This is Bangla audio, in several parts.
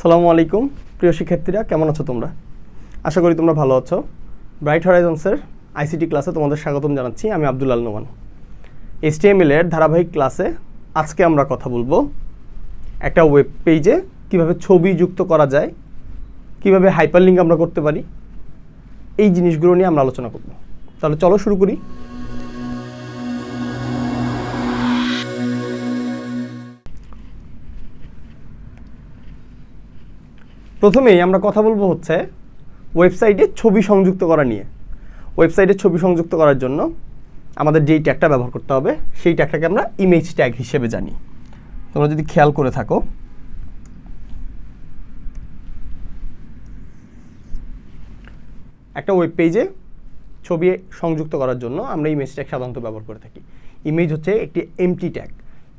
সালামু আলাইকুম, প্রিয় শিক্ষার্থীরা, কেমন আছো তোমরা? আশা করি তোমরা ভালো আছো। ব্রাইট হরাইজন্সের আইসিটি ক্লাসে তোমাদের স্বাগতম জানাচ্ছি, আমি আব্দুল আল নোমান। এর ধারাবাহিক ক্লাসে আজকে আমরা কথা বলব একটা ওয়েব পেজে কীভাবে ছবি যুক্ত করা যায়, কীভাবে হাইপারলিঙ্ক আমরা করতে পারি, এই জিনিসগুলো নিয়ে আমরা আলোচনা করব। তাহলে চলো শুরু করি। প্রথমেই আমরা কথা বলব হচ্ছে ওয়েবসাইটে ছবি সংযুক্ত করা নিয়ে। ওয়েবসাইটে ছবি সংযুক্ত করার জন্য আমাদের যেই ট্যাগটা ব্যবহার করতে হবে, সেই ট্যাগটাকে আমরা ইমেজ ট্যাগ হিসেবে জানি। তোমরা যদি খেয়াল করে থাকো, একটা ওয়েব পেজে ছবি সংযুক্ত করার জন্য আমরা ইমেজ ট্যাগ সাধারণত ব্যবহার করে থাকি। ইমেজ হচ্ছে একটি এমটি ট্যাগ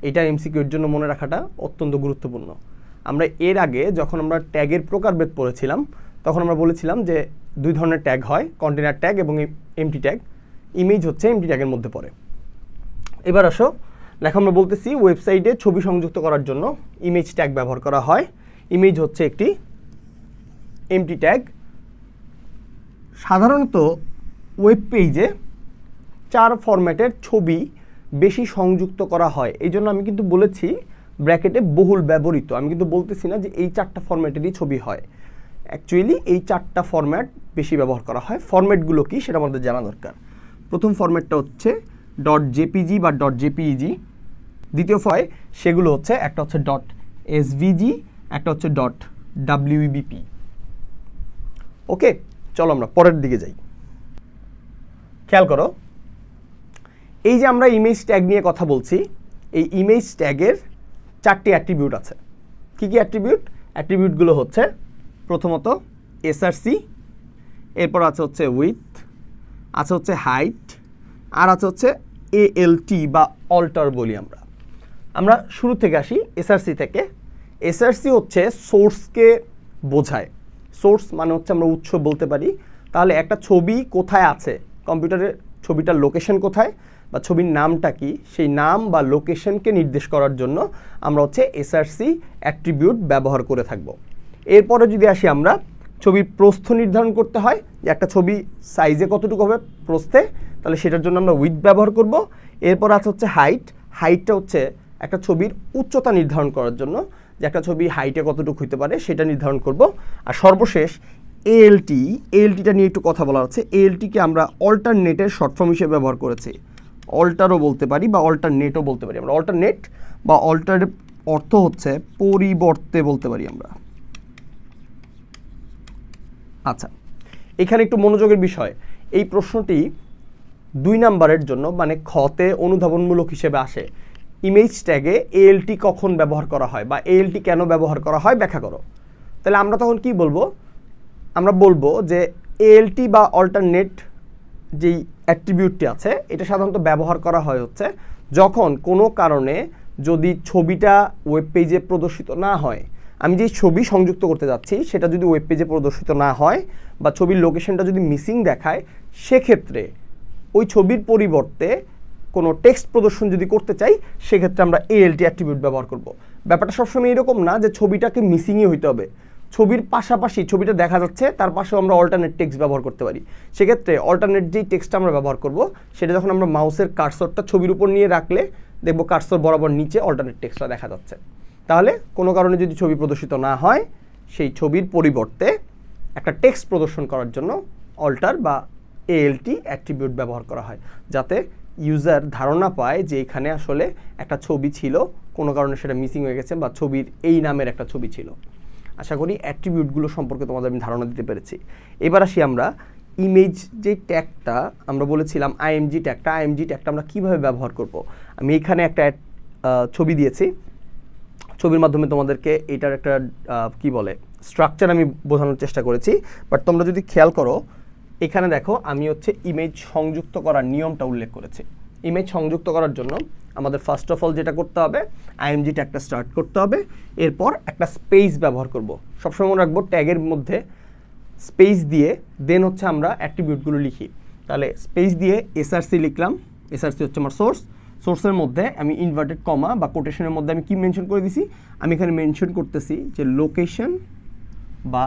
এটা এমসিকিউর জন্য মনে রাখাটা অত্যন্ত গুরুত্বপূর্ণ। আমরা এর আগে যখন আমরা ট্যাগের প্রকারভেদ পড়েছিলাম, তখন আমরা বলেছিলাম যে দুই ধরনের ট্যাগ হয়, কন্টেনার ট্যাগ এবং এমটি ট্যাগ ইমেজ হচ্ছে এমটি ট্যাগের মধ্যে পড়ে। এবার আসো, দেখো আমরা বলতেছি ওয়েবসাইটে ছবি সংযুক্ত করার জন্য ইমেজ ট্যাগ ব্যবহার করা হয়। ইমেজ হচ্ছে একটি এমটি ট্যাগ সাধারণত ওয়েব পেজে চার ফরম্যাটের ছবি বেশি সংযুক্ত করা হয়। এই জন্য আমি কিন্তু বলেছি ব্র্যাকেটে বহুল ব্যবহৃত। আমি কিন্তু বলতেছি না যে এই চারটা ফরম্যাটেরই ছবি হয়। অ্যাকচুয়ালি এই চারটা ফরম্যাট বেশি ব্যবহার করা হয়। ফরম্যাটগুলো কি সেটা আমাদের জানা দরকার। প্রথম ফরম্যাটটা হচ্ছে. ডট জেপিজি বা. ডট জেপিইজি দ্বিতীয় ফয়, সেগুলো হচ্ছে, একটা হচ্ছে. ডট এসভিজি একটা হচ্ছে. ডট ডাব্লিউবিপি ওকে চলো আমরা পরের দিকে যাই। খেয়াল করো, এই যে আমরা ইমেজ ট্যাগ নিয়ে কথা বলছি, এই ইমেজ ট্যাগের চারটি অ্যাট্রিবিউট আছে। কি কি অ্যাট্রিবিউট অ্যাট্রিবিউটগুলো হচ্ছে প্রথমত এসআরসি এরপর আছে হচ্ছে উইথ আছে হচ্ছে হাইট আর আছে হচ্ছে এএলটি বা অল্টার বলি আমরা। আমরা শুরু থেকে আসি এসআরসি থেকে। এসআরসি হচ্ছে সোর্সকে বোঝায়। সোর্স মানে হচ্ছে আমরা উৎস বলতে পারি। তাহলে একটা ছবি কোথায় আছে? কম্পিউটারের ছবিটার লোকেশন কোথায়? বা ছবির নামটা কি? সেই নাম বা লোকেশনকে নির্দেশ করার জন্য আমরা হচ্ছে এসআরসি অ্যাট্রিবিউট ব্যবহার করে থাকব। এরপরে যদি আসি আমরা, ছবির প্রস্থ নির্ধারণ করতে হয়, যে একটা ছবি সাইজে কতটুকু হবে প্রস্থে, তাহলে সেটার জন্য আমরা উইথ ব্যবহার করব। এরপর আছে হচ্ছে হাইট হাইটটা হচ্ছে একটা ছবির উচ্চতা নির্ধারণ করার জন্য, যে একটা ছবি হাইটে কতটুকু হইতে পারে সেটা নির্ধারণ করব। আর সর্বশেষ এএলটি এএলটিটা নিয়ে একটু কথা বলা হচ্ছে এএলটিকে আমরা অল্টারনেটের শর্ট ফর্ম হিসেবে ব্যবহার করেছি। অল্টারও বলতে পারি বা অল্টারনেটও বলতে পারি আমরা। অল্টারনেট বা অল্টার অর্থ হচ্ছে পরিবর্তে বলতে পারি আমরা। আচ্ছা এখানে একটু মনোযোগের বিষয়। এই প্রশ্নটি দুই নাম্বারের জন্য মানে খতে অনুধাবনমূলক হিসেবে আসে। ইমেজ ট্যাগে এএলটি কখন ব্যবহার করা হয় বা এএলটি কেন ব্যবহার করা হয় ব্যাখ্যা করো। তাহলে আমরা তখন কি বলব? আমরা বলব যে এএলটি বা অল্টারনেট যেই অ্যাট্রিবিউটটি আছে, এটা সাধারণত ব্যবহার করা হয় হচ্ছে যখন কোনো কারণে যদি ছবিটা ওয়েব পেজে প্রদর্শিত না হয়। আমি যেই ছবি সংযুক্ত করতে যাচ্ছি, সেটা যদি ওয়েব পেজে প্রদর্শিত না হয় বা ছবির লোকেশনটা যদি মিসিং দেখায়, সেক্ষেত্রে ওই ছবির পরিবর্তে কোনো টেক্সট প্রদর্শন যদি করতে চাই, সেক্ষেত্রে আমরা এএলটি অ্যাট্রিবিউট ব্যবহার করব। ব্যাপারটা সবসময় এরকম না যে ছবিটাকে মিসিংই হইতে হবে। ছবির পাশাপাশি ছবিটা দেখা যাচ্ছে, তার পাশেও আমরা অল্টারনেট টেক্সট ব্যবহার করতে পারি। সেক্ষেত্রে অল্টারনেট যেই টেক্সটটা আমরা ব্যবহার করব, সেটা যখন আমরা মাউসের কার্সরটা ছবির উপর নিয়ে রাখলে, দেখব কার্সর বরাবর নিচে অল্টারনেট টেক্সটটা দেখা যাচ্ছে। তাহলে কোনো কারণে যদি ছবি প্রদর্শিত না হয়, সেই ছবির পরিবর্তে একটা টেক্সট প্রদর্শন করার জন্য অল্টার বা এএলটি অ্যাট্রিবিউট ব্যবহার করা হয়, যাতে ইউজার ধারণা পায় যে এখানে আসলে একটা ছবি ছিল, কোনো কারণে সেটা মিসিং হয়ে গেছে বা ছবির এই নামের একটা ছবি ছিল। আশা করি অ্যাট্রিবিউটগুলো সম্পর্কে তোমাদের আমি ধারণা দিতে পেরেছি। এবার আসি আমরা ইমেজ যে ট্যাগটা আমরা বলেছিলাম আইএমজি ট্যাগটা আইএমজি ট্যাগটা আমরা কীভাবে ব্যবহার করব? আমি এখানে একটা ছবি দিয়েছি। ছবির মাধ্যমে তোমাদেরকে এটার একটা কি বলে স্ট্রাকচার আমি বোঝানোর চেষ্টা করেছি। বাট তোমরা যদি খেয়াল করো, এখানে দেখো আমি হচ্ছে ইমেজ সংযুক্ত করার নিয়মটা উল্লেখ করেছি। ইমেজ সংযুক্ত করার জন্য আমাদের ফার্স্ট অফ অল যেটা করতে হবে আইএমজি ট্যাগটা স্টার্ট করতে হবে। এরপর একটা স্পেস ব্যবহার করব। সবসময় মনে রাখব ট্যাগের মধ্যে স্পেস দিয়ে দেন হচ্ছে আমরা অ্যাট্রিবিউটগুলো লিখি। তাহলে স্পেস দিয়ে এসআরসি লিখলাম। এসআরসি হচ্ছে আমার সোর্স সোর্সের মধ্যে আমি ইনভার্টেড কমা বা কোটেশনের মধ্যে আমি কি মেনশন করে দিছি? আমি এখানে মেনশন করতেছি যে লোকেশন বা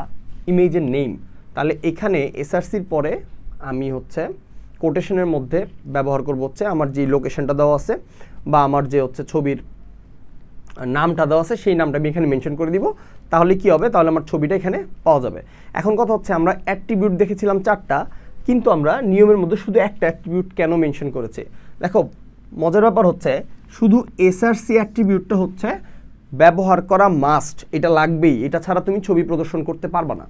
ইমেজের নেম তাহলে এখানে এসআরসির পরে আমি হচ্ছে কোটেশনের মধ্যে ব্যবহার করব হচ্ছে আমার যে লোকেশনটা দেওয়া আছে বা আমার যে হচ্ছে ছবির নামটা দেওয়া আছে, সেই নামটা আমি এখানে মেনশন করে দিব। তাহলে কি হবে? তাহলে আমার ছবিটা এখানে পাওয়া যাবে। এখন কথা হচ্ছে আমরা অ্যাট্রিবিউট দেখেছিলাম চারটা, কিন্তু আমরা নিয়মের মধ্যে শুধু একটা অ্যাট্রিবিউট কেন মেনশন করেছি? দেখো, মজার ব্যাপার হচ্ছে শুধু এসআরসি অ্যাট্রিবিউটটা হচ্ছে ব্যবহার করা মাস্ট এটা লাগবেই। এটা ছাড়া তুমি ছবি প্রদর্শন করতে পারবা না।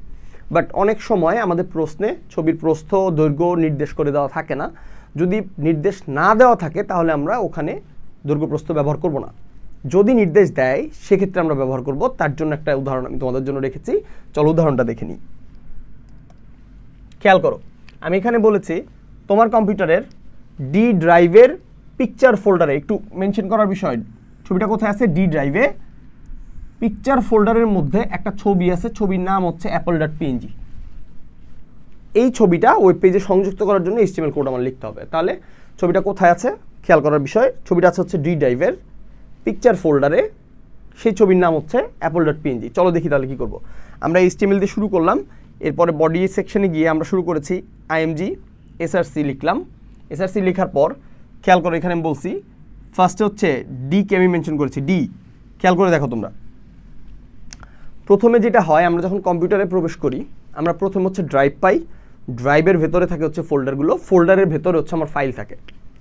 বাট অনেক সময় আমাদের প্রশ্নে ছবির প্রস্থ, দৈর্ঘ্য নির্দেশ করে দেওয়া থাকে না। যদি নির্দেশ না দেওয়া থাকে, তাহলে আমরা ওখানে দৈর্ঘ্য প্রস্থ ব্যবহার করব না। যদি নির্দেশ দেয়, সেক্ষেত্রে আমরা ব্যবহার করব। তার জন্য একটা উদাহরণ আমি তোমাদের জন্য রেখেছি। চলো উদাহরণটা দেখে নিই। খেয়াল করো, আমি এখানে বলেছি, তোমার কম্পিউটারের ডি ড্রাইভের পিকচার ফোল্ডারে একটু মেনশন করার বিষয়। ছবিটা কোথায় আছে? ডি ড্রাইভে পিকচার ফোল্ডারের মধ্যে একটা ছবি আছে, ছবির নাম হচ্ছে অ্যাপল ডট পিএনজি এই ছবিটা ওয়েব পেজে সংযুক্ত করার জন্য এইচটিএমএল কোড আমার লিখতে হবে। তাহলে ছবিটা কোথায় আছে? খেয়াল করার বিষয়, ছবিটা আছে হচ্ছে ডি ড্রাইভের পিকচার ফোল্ডারে সেই ছবির নাম হচ্ছে অ্যাপল ডট পিএনজি চলো দেখি তাহলে কী করব। আমরা এইচটিএমএল দিয়ে শুরু করলাম, এরপরে বডি সেকশনে গিয়ে আমরা শুরু করেছি আইএমজি এসআরসি লিখলাম। এসআরসি লেখার পর খেয়াল করো এখানে আমি বলছি ফার্স্টে হচ্ছে ডি কে আমি মেনশন করেছি ডি খেয়াল করে দেখো তোমরা। প্রথমে যেটা হয়, আমরা যখন কম্পিউটারে প্রবেশ করি, আমরা প্রথম হচ্ছে ড্রাইভ পাই। ড্রাইভের ভেতরে থাকে হচ্ছে ফোল্ডারগুলো ফোল্ডারের ভেতরে হচ্ছে আমার ফাইল থাকে।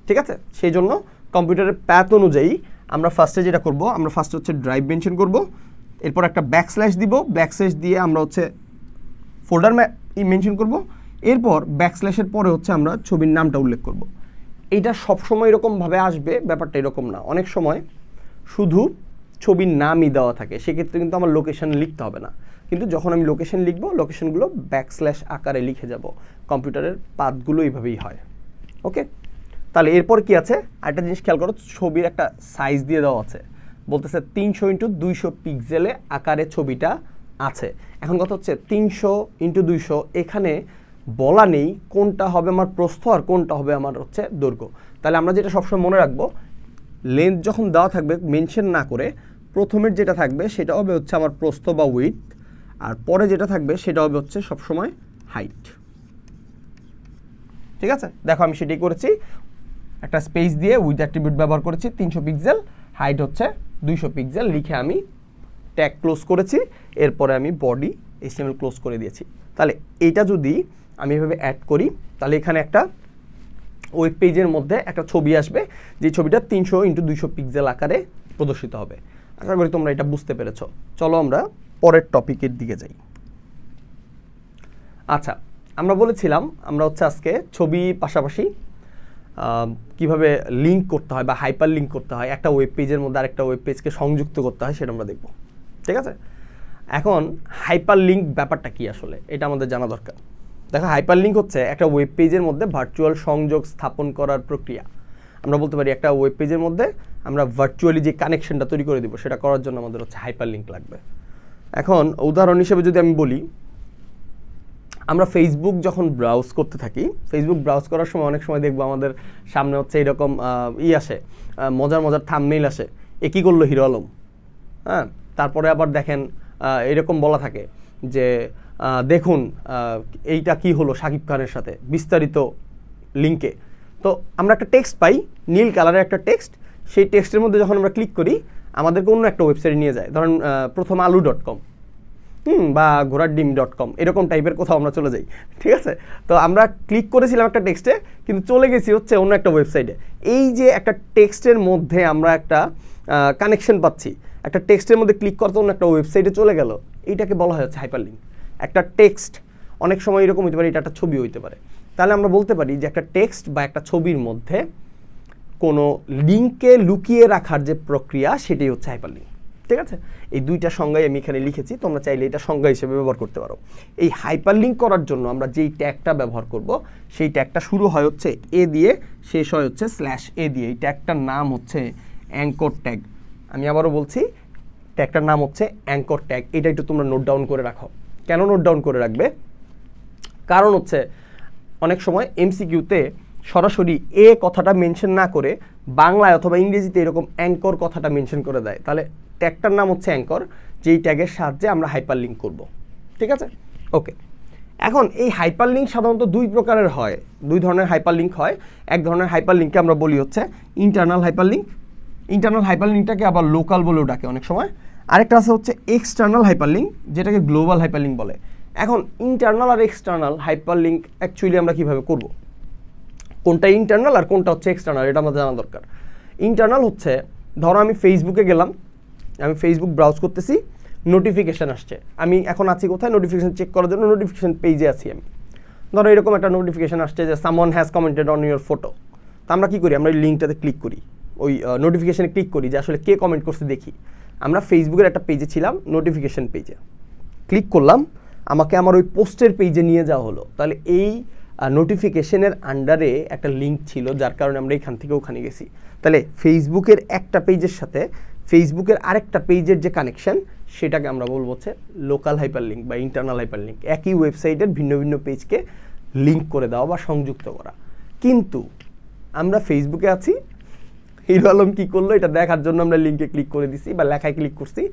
ঠিক আছে? সেই জন্য কম্পিউটারের প্যাথ অনুযায়ী আমরা ফার্স্টে যেটা করব, আমরা ফার্স্টে হচ্ছে ড্রাইভ মেনশন করব। এরপর একটা ব্যাক স্ল্যাশ দিব। ব্যাক স্ল্যাশ দিয়ে আমরা হচ্ছে ফোল্ডার মেনশন করব। এরপর ব্যাক স্ল্যাশের পরে হচ্ছে আমরা ছবির নামটা উল্লেখ করব। এইটা সবসময় এরকমভাবে আসবে, ব্যাপারটা এরকম না। অনেক সময় শুধু ছবির নামই দেওয়া থাকে, সেক্ষেত্রে কিন্তু আমার লোকেশন লিখতে হবে না। কিন্তু যখন আমি লোকেশন লিখব লোকেশনগুলো ব্যাকস্ল্যাশ আকারে লিখে যাব। কম্পিউটারের পাতগুলো এইভাবেই হয়। ওকে তাহলে এরপর কি আছে? আরেকটা জিনিস খেয়াল করো, ছবির একটা সাইজ দিয়ে দেওয়া আছে। বলতেছে তিনশো ইন্টু দুইশো পিক্সেলে আকারে ছবিটা আছে। এখন কথা হচ্ছে তিনশো ইন্টু দুইশো, এখানে বলা নেই কোনটা হবে আমার প্রস্থ আর কোনটা হবে আমার হচ্ছে দৈর্ঘ্য। তাহলে আমরা যেটা সবসময় মনে রাখব লেন্থ যখন দেওয়া থাকবে মেনশন না করে প্রথমের যেটা থাকবে সেটা হবে হচ্ছে আমার প্রস্থ বা উইথ আর পরে যেটা থাকবে সেটা হবে হচ্ছে সবসময় হাইট ঠিক আছে? দেখো আমি সেটাই করেছি। একটা স্পেস দিয়ে উইথ অ্যাট্রিবিউট ব্যবহার করেছি তিনশো পিক্সেল হাইট হচ্ছে দুইশো পিক্সেল লিখে আমি ট্যাগ ক্লোজ করেছি। এরপরে আমি বডি এইচটিএমএল ক্লোজ করে দিয়েছি। তাহলে এইটা যদি আমি এভাবে অ্যাড করি, তাহলে এখানে একটা ওয়েব পেজের মধ্যে একটা ছবি আসবে। যে ছবিটা তিনশো ইন্টু দুইশো পিক্সেল আকারে প্রদর্শিত হবে। আশা করি তোমরা এটা বুঝতে পেরেছ। চলো আমরা পরের টপিকের দিকে যাই। আচ্ছা আমরা বলেছিলাম, আমরা হচ্ছে আজকে ছবি পাশাপাশি কীভাবে লিঙ্ক করতে হয় বা হাইপার লিঙ্ক করতে হয়, একটা ওয়েব পেজের মধ্যে আরেকটা ওয়েব পেজকে সংযুক্ত করতে হয়, সেটা আমরা দেখব। ঠিক আছে? এখন হাইপার লিঙ্ক ব্যাপারটা কি আসলে? এটা আমাদের জানা দরকার। দেখো হাইপার লিঙ্ক হচ্ছে একটা ওয়েব পেজের মধ্যে ভার্চুয়াল সংযোগ স্থাপন করার প্রক্রিয়া। আমরা বলতে পারি একটা ওয়েব পেজের মধ্যে আমরা ভার্চুয়ালি যে কানেকশনটা তৈরি করে দিব, সেটা করার জন্য আমাদের হচ্ছে হাইপার লিঙ্ক লাগবে। এখন উদাহরণ হিসেবে যদি আমি বলি, আমরা ফেসবুক যখন ব্রাউজ করতে থাকি ফেসবুক ব্রাউজ করার সময় অনেক সময় দেখব আমাদের সামনে হচ্ছে এরকম ই আসে মজার মজার থামমেইল আসে, এ কী করল হিরো আলম? হ্যাঁ তারপরে আবার দেখেন এরকম বলা থাকে যে দেখুন এইটা কি হলো সাকিব খানের সাথে, বিস্তারিত লিঙ্কে তো আমরা একটা টেক্সট পাই, নীল কালারের একটা টেক্সট সেই টেক্সটের মধ্যে যখন আমরা ক্লিক করি, আমাদেরকে অন্য একটা ওয়েবসাইটে নিয়ে যায়। ধরেন প্রথম আলু ডট কম হুম, বা ঘোড়ার ডিম ডট কম এরকম টাইপের কোথাও আমরা চলে যাই, ঠিক আছে? তো আমরা ক্লিক করেছিলাম একটা টেক্সটে কিন্তু চলে গেছি হচ্ছে অন্য একটা ওয়েবসাইটে এই যে একটা টেক্সটের মধ্যে আমরা একটা কানেকশন পাচ্ছি, একটা টেক্সটের মধ্যে ক্লিক করতে অন্য একটা ওয়েবসাইটে চলে গেল, এইটাকে বলা হয় হচ্ছে হাইপার লিঙ্ক একটা টেক্সট অনেক সময় এরকম হতে পারে, এটা একটা ছবি হইতে পারে। তাহলে আমরা বলতে পারি যে একটা টেক্সট বা একটা ছবির মধ্যে কোনো লিঙ্কে লুকিয়ে রাখার যে প্রক্রিয়া, সেটাই হচ্ছে হাইপার লিঙ্ক ঠিক আছে? এই দুইটা সংজ্ঞাই আমি এখানে লিখেছি, তোমরা চাইলে এটা সংজ্ঞা হিসেবে ব্যবহার করতে পারো। এই হাইপার লিঙ্ক করার জন্য আমরা যেই ট্যাগটা ব্যবহার করব, সেই ট্যাগটা শুরু হয় হচ্ছে এ দিয়ে, শেষ হয় হচ্ছে স্ল্যাশ এ দিয়ে। এই ট্যাগটার নাম হচ্ছে অ্যাঙ্কর ট্যাগ। আমি আবারও বলছি, ট্যাগটার নাম হচ্ছে অ্যাঙ্কর ট্যাগ। এটা একটু তোমরা নোট ডাউন করে রাখো। কেন নোট ডাউন করে রাখবে? কারণ হচ্ছে অনেক সময় এমসিকিউতে সরাসরি এ কথাটা মেনশন না করে বাংলায় অথবা ইংরেজিতে এরকম অ্যাঙ্কর কথাটা মেনশন করে দেয়। তাহলে ট্যাগটার নাম হচ্ছে অ্যাঙ্কর যেই ট্যাগের সাহায্যে আমরা হাইপার লিঙ্ক করব। ঠিক আছে? ওকে এখন এই হাইপার লিঙ্ক সাধারণত দুই প্রকারের হয়। দুই ধরনের হাইপার লিঙ্ক হয়। এক ধরনের হাইপার লিঙ্ককে আমরা বলি হচ্ছে internal hyper link internal hyper লিঙ্কটাকে আবার লোকাল বলেও ডাকে অনেক সময়। আরেকটা আছে হচ্ছে এক্সটার্নাল হাইপার লিঙ্ক যেটাকে গ্লোবাল হাইপার লিঙ্ক বলে। এখন ইন্টারনাল আর এক্সটার্নাল হাইপার লিঙ্ক অ্যাকচুয়ালি আমরা কীভাবে করব? কোনটা ইন্টারনাল আর কোনটা হচ্ছে এক্সটার্নাল এটা আমাদের জানা দরকার। ইন্টারনাল হচ্ছে, ধরো আমি ফেসবুকে গেলাম, আমি ফেসবুক ব্রাউজ করতেছি নোটিফিকেশান আসছে। আমি এখন আছি কোথায়? নোটিফিকেশান চেক করার জন্য নোটিফিকেশান পেজে আছি আমি। ধরো এরকম একটা নোটিফিকেশান আসছে যে someone has commented on your photo তা আমরা কী করি? আমরা ওই লিঙ্কটাতে ক্লিক করি। ওই নোটিফিকেশানে ক্লিক করি যে আসলে কে কমেন্ট করছে দেখি। আমরা ফেসবুকের একটা পেজে ছিলাম নোটিফিকেশান পেজে ক্লিক করলাম আমাকে আমার ওই পোস্টের পেজে নিয়ে যাওয়া হলো। তাহলে এই নোটিফিকেশনের আন্ডারে একটা লিঙ্ক ছিল, যার কারণে আমরা এখান থেকে ওখানে গেছি। তাহলে ফেসবুকের একটা পেজের সাথে ফেসবুকের আরেকটা পেজের যে কানেকশন সেটাকে আমরা বলব হচ্ছে লোকাল হাইপার লিঙ্ক বা ইন্টারনাল হাইপার লিঙ্ক একই ওয়েবসাইটের ভিন্ন ভিন্ন পেজকে লিঙ্ক করে দেওয়া বা সংযুক্ত করা। কিন্তু আমরা ফেসবুকে আছি, হিরো আলম কী করল, এটা দেখার জন্য আমরা লিঙ্কে ক্লিক করে দিছি বা লেখায় ক্লিক করছি।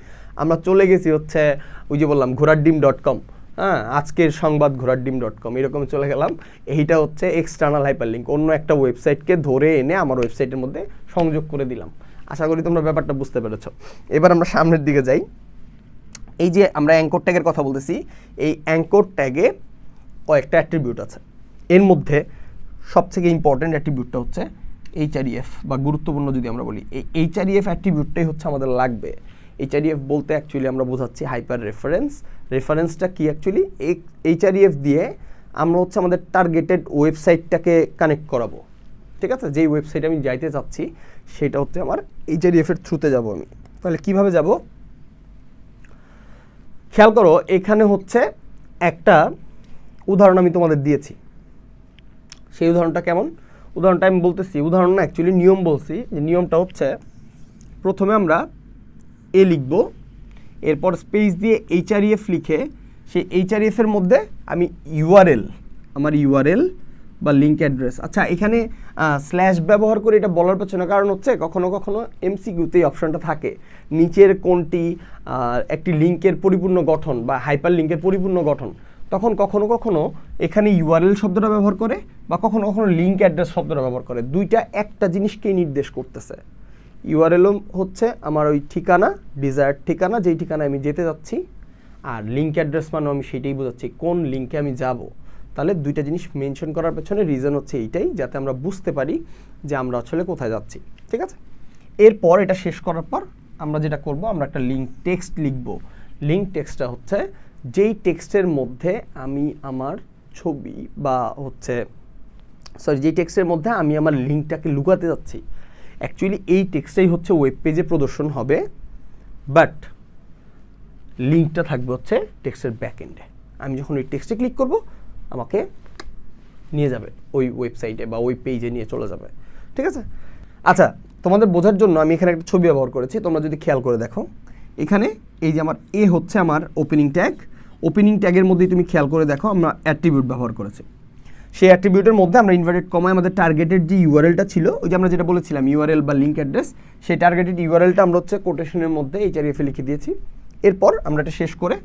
আমরা চলে গেছি হচ্ছে, ওই যে বললাম, ঘোড়ার ডিম ডট কম হ্যাঁ আজকের সংবাদ ঘোরার ডিম ডট কম এরকম চলে গেলাম। এইটা হচ্ছে এক্সটার্নাল হাইপার লিঙ্ক অন্য একটা ওয়েবসাইটকে ধরে এনে আমার ওয়েবসাইটের মধ্যে সংযোগ করে দিলাম। আশা করি তোমরা ব্যাপারটা বুঝতে পেরেছ। এবার আমরা সামনের দিকে যাই। এই যে আমরা অ্যাঙ্কর ট্যাগের কথা বলতেছি, এই অ্যাঙ্কর ট্যাগে কয়েকটা অ্যাট্রিবিউট আছে। এর মধ্যে সবথেকে ইম্পর্ট্যান্ট অ্যাট্রিবিউটটা হচ্ছে এইচআরইএফ বা গুরুত্বপূর্ণ যদি আমরা বলি, এই এইচআরইএফ অ্যাট্রিবিউটটাই হচ্ছে আমাদের লাগবে। এইচআরইএফ বলতে অ্যাকচুয়ালি আমরা বোঝাচ্ছি হাইপার রেফারেন্স রেফারেন্সটা কি অ্যাকচুয়ালি এইচআরইএফ দিয়ে আমরা হচ্ছে আমাদের টার্গেটেড ওয়েবসাইটটাকে কানেক্ট করাবো। ঠিক আছে? যেই ওয়েবসাইটে আমি যাইতে চাচ্ছি, সেটা হচ্ছে আমার এইচআরইএফ এর থ্রুতে যাব আমি। তাহলে কীভাবে যাব? খেয়াল করো, এখানে হচ্ছে একটা উদাহরণ আমি তোমাদের দিয়েছি। সেই উদাহরণটা কেমন? উদাহরণটা আমি বলতেছি, উদাহরণ না অ্যাকচুয়ালি নিয়ম বলছি যে নিয়মটা হচ্ছে, প্রথমে আমরা এ লিখব। এরপর স্পেস দিয়ে এইচআরইএফ লিখে সেই এইচআরইএফ এর মধ্যে আমি ইউআরএল আমার ইউআরএল বা লিঙ্ক অ্যাড্রেস আচ্ছা এখানে স্ল্যাশ ব্যবহার করে এটা বলার পেছনে কারণ হচ্ছে কখনো কখনো এমসিকিউতে অপশনটা থাকে। নিচের কোনটি একটি লিঙ্কের পরিপূর্ণ গঠন বা হাইপার লিঙ্কের পরিপূর্ণ গঠন। তখন কখনো কখনো এখানে ইউআরএল শব্দটা ব্যবহার করে বা কখনো কখনো লিঙ্ক অ্যাড্রেস শব্দটা ব্যবহার করে। দুইটা একটা জিনিসকেই নির্দেশ করতেছে। ইউআরএলও হচ্ছে আমার ওই ঠিকানা ডিজায়ার ঠিকানা, যেই ঠিকানায় আমি যেতে যাচ্ছি। আর লিঙ্ক অ্যাড্রেস মানে আমি সেটাই বোঝাচ্ছি, কোন লিঙ্কে আমি যাব। তাহলে দুইটা জিনিস মেনশন করার পেছনে রিজন হচ্ছে এইটাই, যাতে আমরা বুঝতে পারি যে আমরা আসলে কোথায় যাচ্ছি। ঠিক আছে? এরপর এটা শেষ করার পর আমরা যেটা করব, আমরা একটা লিঙ্ক টেক্সট লিখব। লিঙ্ক টেক্সটটা হচ্ছে, যেই টেক্সটের মধ্যে আমি আমার ছবি বা হচ্ছে সরি যেই টেক্সটের মধ্যে আমি আমার লিঙ্কটাকে লুকাতে যাচ্ছি অ্যাকচুয়ালি এই টেক্সটাই হচ্ছে ওয়েব পেজে প্রদর্শন হবে বাট লিঙ্কটা থাকবে হচ্ছে টেক্সটের ব্যাক এন্ডে আমি যখন ওই টেক্সটে ক্লিক করব, আমাকে নিয়ে যাবে ওই ওয়েবসাইটে বা ওই পেজে নিয়ে চলে যাবে। ঠিক আছে? আচ্ছা তোমাদের বোঝার জন্য আমি এখানে একটা ছবি ব্যবহার করেছি, তোমরা যদি খেয়াল করে দেখো। এখানে এই যে আমার এ হচ্ছে আমার ওপেনিং ট্যাগ ওপেনিং ট্যাগের মধ্যেই তুমি খেয়াল করে দেখো, আমরা অ্যাট্রিবিউট ব্যবহার করেছি। সেই অ্যাট্রিবিউটের মধ্যে আমরা ইনভার্টেড কমায় আমাদের টার্গেটেড যে ইউআরএলটা ছিল, ওই যে আমরা যেটা বলেছিলাম ইউআরএল বা লিঙ্ক অ্যাড্রেস সেই টার্গেটেড ইউআরএলটা আমরা হচ্ছে কোটেশনের মধ্যে এইচআরএফে লিখে দিয়েছি। এরপর আমরা এটা শেষ করে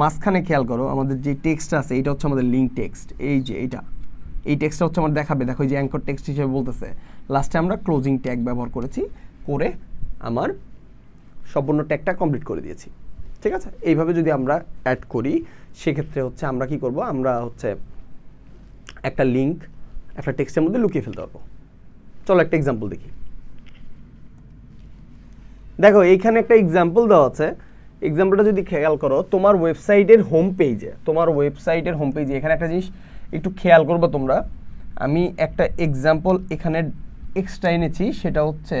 মাঝখানে খেয়াল করো, আমাদের যে টেক্সটটা আছে এটা হচ্ছে আমাদের লিঙ্ক টেক্সট এই যে এটা এই টেক্সটটা হচ্ছে আমার দেখাবে, দেখো এই যে অ্যাঙ্কর টেক্সট হিসেবে বলতেছে। লাস্টে আমরা ক্লোজিং ট্যাগ ব্যবহার করেছি, করে আমার সম্পূর্ণ ট্যাগটা কমপ্লিট করে দিয়েছি। ঠিক আছে? এইভাবে যদি আমরা অ্যাড করি, সেক্ষেত্রে হচ্ছে আমরা কি করব? আমরা হচ্ছে একটা লিঙ্ক একটা টেক্সটের মধ্যে লুকিয়ে ফেলতে পারব। চলো একটা এক্সাম্পল দেখি। দেখো, এইখানে একটা এক্সাম্পল দেওয়া আছে। এক্সাম্পলটা যদি খেয়াল করো, তোমার ওয়েবসাইটের হোম পেজে তোমার ওয়েবসাইটের হোম পেজে এখানে একটা জিনিস একটু খেয়াল করবে তোমরা। আমি একটা এক্সাম্পল এখানে এক্সট্রা এনেছি, সেটা হচ্ছে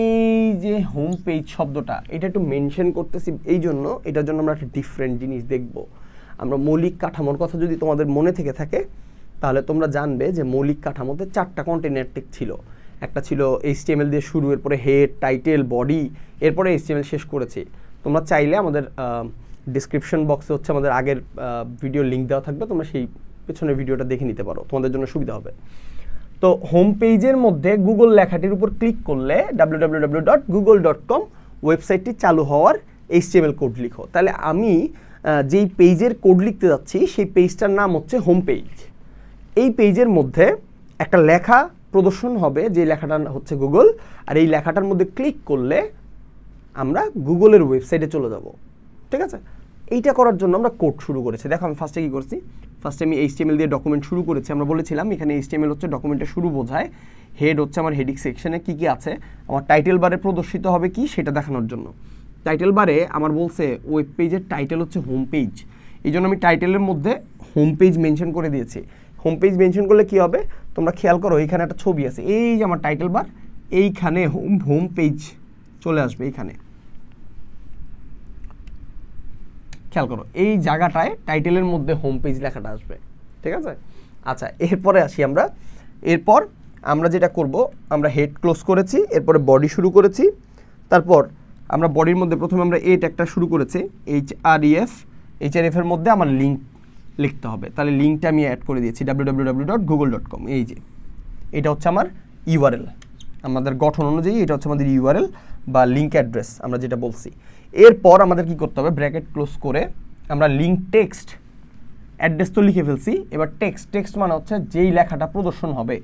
এই যে হোম পেজ শব্দটা, এটা একটু মেনশন করতেছি এই জন্য এটার জন্য আমরা একটা ডিফারেন্ট জিনিস দেখব। আমরা মৌলিক কাঠামোর কথা যদি তোমাদের মনে থেকে থাকে, তাহলে তোমরা জানবে যে মৌলিক কাঠামোতে চারটা কন্টেনার ছিল। একটা ছিল এইচটিএমএল দিয়ে শুরু, এরপরে হেড টাইটেল বডি এরপরে এইচটিএমএল শেষ করেছি। তোমরা চাইলে আমাদের ডিসক্রিপশন বক্সে হচ্ছে আমাদের আগের ভিডিও লিঙ্ক দেওয়া থাকবে, তোমরা সেই পেছনের ভিডিওটা দেখে নিতে পারো, তোমাদের জন্য সুবিধা হবে। তো হোম পেজের মধ্যে গুগল লেখাটির উপর ক্লিক করলে W dot Google dot com ওয়েবসাইটটি চালু হওয়ার এইচটিএমএল কোড লিখো। তাহলে আমি যেই পেজের কোড লিখতে যাচ্ছি, সেই পেজটার নাম হচ্ছে হোম পেজ এই পেজের মধ্যে একটা লেখা প্রদর্শন হবে, যে লেখাটা হচ্ছে গুগল আর এই লেখাটার মধ্যে ক্লিক করলে আমরা গুগলের ওয়েবসাইটে চলে যাব। ঠিক আছে? এইটা করার জন্য আমরা কোড শুরু করেছি। দেখো, আমি ফার্স্টে কী করছি? ফার্স্টে আমি এইচটিএমএল দিয়ে ডকুমেন্ট শুরু করেছি। আমরা বলেছিলাম, এখানে এইচটিএমএল হচ্ছে ডকুমেন্টের শুরু বোঝায়। হেড হচ্ছে আমার হেডিং সেকশনে কী কী আছে? আমার টাইটেল বারে প্রদর্শিত হবে কি? সেটা দেখানোর জন্য। টাইটেল বারে আমার বলছে ওয়েব পেজের টাইটেল হচ্ছে হোম পেজ এই জন্য আমি টাইটেলের মধ্যে হোম পেজ মেনশন করে দিয়েছি। হোম পেজ মেনশন করলে কি হবে? তোমরা খেয়াল করো এইখানে একটা ছবি আছে। এই যে আমার টাইটেল বার এইখানে হোম হোম পেজ চলে আসবে এইখানে খেয়াল করো, এই জায়গাটায় টাইটেলের মধ্যে হোম পেজ লেখাটা আসবে। ঠিক আছে? আচ্ছা এরপরে আসি আমরা। এরপর আমরা যেটা করব, আমরা হেড ক্লোজ করেছি, এরপরে বডি শুরু করেছি। তারপর আমরা বডির মধ্যে প্রথমে আমরা এ ট্যাগটা শুরু করেছি H R E F H R এফের মধ্যে আমার লিঙ্ক লিখতে হবে। তাহলে লিঙ্কটা আমি অ্যাড করে দিয়েছি W W dot dot com এই যে। এটা হচ্ছে আমার ইউআরএল আমাদের গঠন অনুযায়ী এটা হচ্ছে আমাদের ইউআরএল বা লিঙ্ক অ্যাড্রেস আমরা যেটা বলছি। এরপর আমাদের কি করতে হবে? ব্র্যাকেট ক্লোজ করে আমরা লিঙ্ক টেক্সট অ্যাড্রেস তো লিখে ফেলছি। এবার টেক্সট টেক্সট মানে হচ্ছে যেই লেখাটা প্রদর্শন হবে,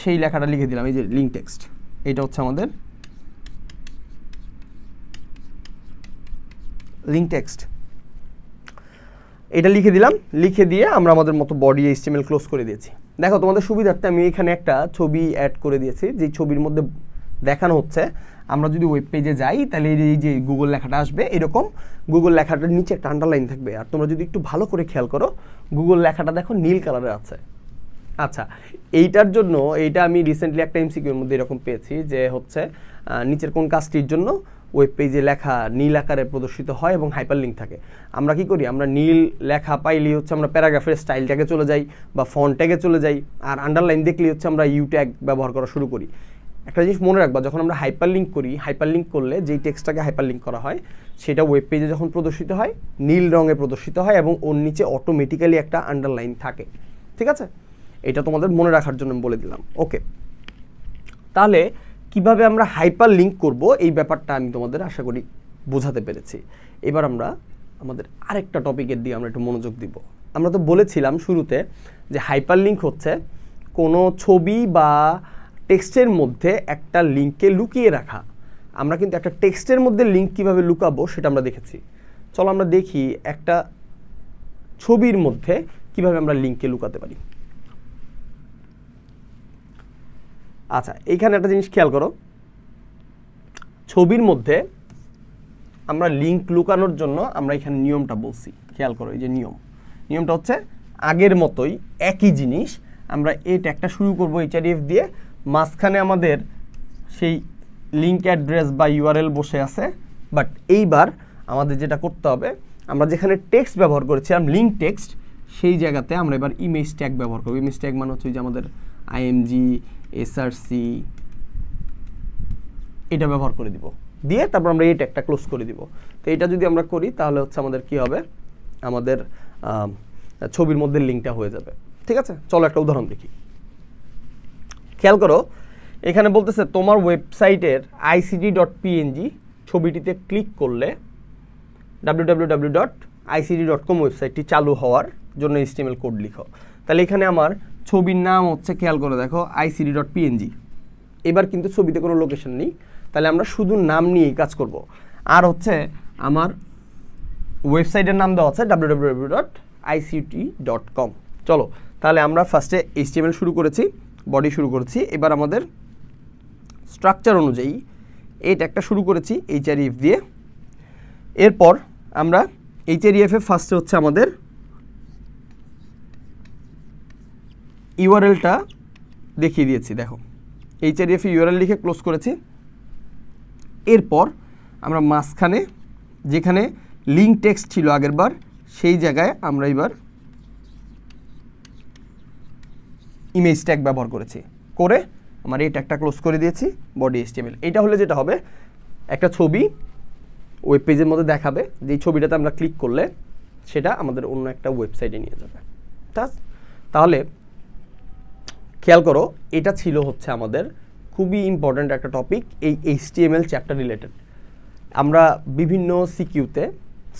সেই লেখাটা লিখে দিলাম, এই যে লিঙ্ক টেক্সট এটা হচ্ছে আমাদের লিঙ্ক টেক্সট এটা লিখে দিলাম, লিখে দিয়ে আমরা আমাদের মতো বডি এইচটিএমএল ক্লোজ করে দিয়েছি। দেখো, তোমাদের সুবিধার্থে আমি এখানে একটা ছবি অ্যাড করে দিয়েছি, যে ছবির মধ্যে দেখানো হচ্ছে। আমরা যদি ওয়েব পেজে যাই, তাহলে এই যে গুগল লেখাটা আসবে, এরকম গুগল লেখাটার নিচে একটা আন্ডারলাইন থাকবে। আর তোমরা যদি একটু ভালো করে খেয়াল করো গুগল লেখাটা দেখো নীল কালারে আছে। আচ্ছা এইটার জন্য, এইটা আমি রিসেন্টলি একটা এমসিকিউর মধ্যে এরকম পেয়েছি, যে হচ্ছে নিচের কোন কাজটির জন্য ওয়েব পেজে লেখা নীল আকারে প্রদর্শিত হয় এবং হাইপার লিঙ্ক থাকে। আমরা কি করি? আমরা নীল লেখা পাইলেই হচ্ছে আমরা প্যারাগ্রাফের স্টাইল ট্যাগে চলে যাই বা ফন্ট ট্যাগে চলে যাই আর আন্ডারলাইন দেখলেই হচ্ছে আমরা ইউ ট্যাগ ব্যবহার করা শুরু করি। একটা জিনিস মনে রাখবা, যখন আমরা হাইপার লিঙ্ক করি হাইপার লিঙ্ক করলে যেই টেক্সটটাকে হাইপার লিঙ্ক করা হয়, সেটা ওয়েব পেজে যখন প্রদর্শিত হয়, নীল রঙে প্রদর্শিত হয় এবং ওর নিচে অটোমেটিক্যালি একটা আন্ডারলাইন থাকে। ঠিক আছে? এটা তোমাদের মনে রাখার জন্য বলে দিলাম। ওকে তাহলে কীভাবে আমরা হাইপার লিঙ্ক করব, এই ব্যাপারটা আমি তোমাদের আশা করি বোঝাতে পেরেছি। এবার আমরা আমাদের আরেকটা টপিকের দিকে আমরা একটু মনোযোগ দিব। আমরা তো বলেছিলাম শুরুতে যে হাইপার লিঙ্ক হচ্ছে কোনো ছবি বা টেক্সটের মধ্যে একটা লিঙ্ককে লুকিয়ে রাখা। আমরা কিন্তু একটা টেক্সটের মধ্যে লিঙ্ক কীভাবে লুকাবো সেটা আমরা দেখেছি। চলো আমরা দেখি একটা ছবির মধ্যে কীভাবে আমরা লিঙ্ককে লুকাতে পারি। আচ্ছা এইখানে একটা জিনিস খেয়াল করো। ছবির মধ্যে আমরা লিঙ্ক লুকানোর জন্য আমরা এখানে নিয়মটা বলছি। খেয়াল করো, এই যে নিয়ম। নিয়মটা হচ্ছে আগের মতোই একই জিনিস আমরা এই ট্যাগটা শুরু করব এইচআরএফ দিয়ে। মাঝখানে আমাদের সেই লিঙ্ক অ্যাড্রেস বা ইউআরএল বসে আছে। বাট এইবার আমাদের যেটা করতে হবে, আমরা যেখানে টেক্সট ব্যবহার করেছিলাম লিঙ্ক টেক্সট সেই জায়গাতে আমরা এবার ইমেজ ট্যাগ ব্যবহার করব। ইমেজ ট্যাগ মানে হচ্ছে যে আমাদের আইএমজি, এসআরসি, এটা ব্যবহার করে দিব। দিয়ে তারপর আমরা এই ট্যাগটা ক্লোজ করে দিব। তো এটা যদি আমরা করি, তাহলে হচ্ছে আমাদের কি হবে? আমাদের ছবির মধ্যে লিঙ্কটা হয়ে যাবে। ঠিক আছে? চলো একটা উদাহরণ দেখি। খেয়াল করো, এখানে বলতেছে, তোমার ওয়েবসাইটের আইসিডি ডট পিএনজি ছবিটিতে ক্লিক করলে W dot ICD dot com ওয়েবসাইটটি চালু হওয়ার জন্য এইচটিএমএল কোড লিখো। তাহলে এখানে আমার ছবির নাম হচ্ছে, খেয়াল করে দেখো আইসিডি ডট পিএনজি এবার কিন্তু ছবিতে কোনো লোকেশন নেই, তাহলে আমরা শুধু নাম নিয়েই কাজ করব। আর হচ্ছে, আমার ওয়েবসাইটের নাম দেওয়া আছে W W dot ICT dot com চলো, তাহলে আমরা ফার্স্টে এইচটিএমএল শুরু করেছি বডি শুরু করেছি, এবার আমাদের স্ট্রাকচার অনুযায়ী এই ট্যাগটা শুরু করেছি এইচআরইএফ দিয়ে। এরপর আমরা এইচআরইএফে ফার্স্টে হচ্ছে আমাদের ইউআরএলটা দেখিয়ে দিয়েছি, দেখো। এইচআরএফ ইউআরএল লিখে ক্লোজ করেছি। এরপর আমরা মাঝখানে, যেখানে লিঙ্ক টেক্সট ছিল আগের বার সেই জায়গায় আমরা এবার ইমেজ ট্যাগ ব্যবহার করেছি। করে আমার এই ট্যাগটা ক্লোজ করে দিয়েছি বডি এসটিএমএল এটা হলে যেটা হবে, একটা ছবি ওয়েব পেজের মধ্যে দেখাবে, যেই ছবিটাতে আমরা ক্লিক করলে সেটা আমাদের অন্য একটা ওয়েবসাইটে নিয়ে যাবে। তাহলে খেয়াল করো, এটা ছিল হচ্ছে আমাদের খুবই ইম্পর্ট্যান্ট একটা টপিক এই এইচটিএমএল চ্যাপ্টার রিলেটেড আমরা বিভিন্ন সিকিউতে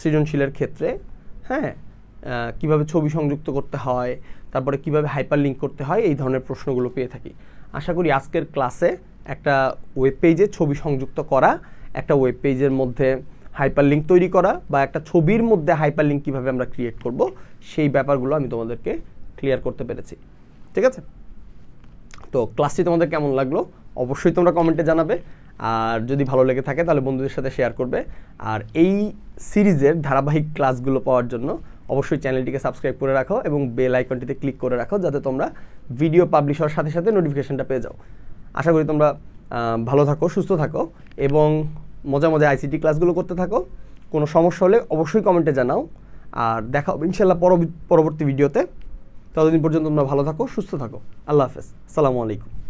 সৃজনশীলের ক্ষেত্রে হ্যাঁ কীভাবে ছবি সংযুক্ত করতে হয়, তারপরে কীভাবে হাইপার লিঙ্ক করতে হয়, এই ধরনের প্রশ্নগুলো পেয়ে থাকি। আশা করি আজকের ক্লাসে একটা ওয়েব পেজে ছবি সংযুক্ত করা, একটা ওয়েব পেজের মধ্যে হাইপার লিঙ্ক তৈরি করা, বা একটা ছবির মধ্যে হাইপার লিঙ্ক কীভাবে আমরা ক্রিয়েট করব, সেই ব্যাপারগুলো আমি তোমাদেরকে ক্লিয়ার করতে পেরেছি। ঠিক আছে? তো ক্লাসটি তোমাদের কেমন লাগল? অবশ্যই তোমরা কমেন্টে জানাবে। আর যদি ভালো লেগে থাকে, তাহলে বন্ধুদের সাথে শেয়ার করবে। আর এই সিরিজের ধারাবাহিক ক্লাসগুলো পাওয়ার জন্য অবশ্যই চ্যানেলটিকে সাবস্ক্রাইব করে রাখো এবং বেল আইকনটিতে ক্লিক করে রাখো, যাতে তোমরা ভিডিও পাবলিশ হওয়ার সাথে সাথে নোটিফিকেশনটা পেয়ে যাও। আশা করি তোমরা ভালো থাকো, সুস্থ থাকো এবং মজা মজা আইসিটি ক্লাসগুলো করতে থাকো। কোনো সমস্যা হলে অবশ্যই কমেন্টে জানাও। আর দেখা হবে ইনশাল্লাহ পরবর্তী পরবর্তী ভিডিওতে ততদিন পর্যন্ত তোমরা ভালো থাকো সুস্থ থাকো। আল্লাহ হাফেজ। সালামু আলাইকুম।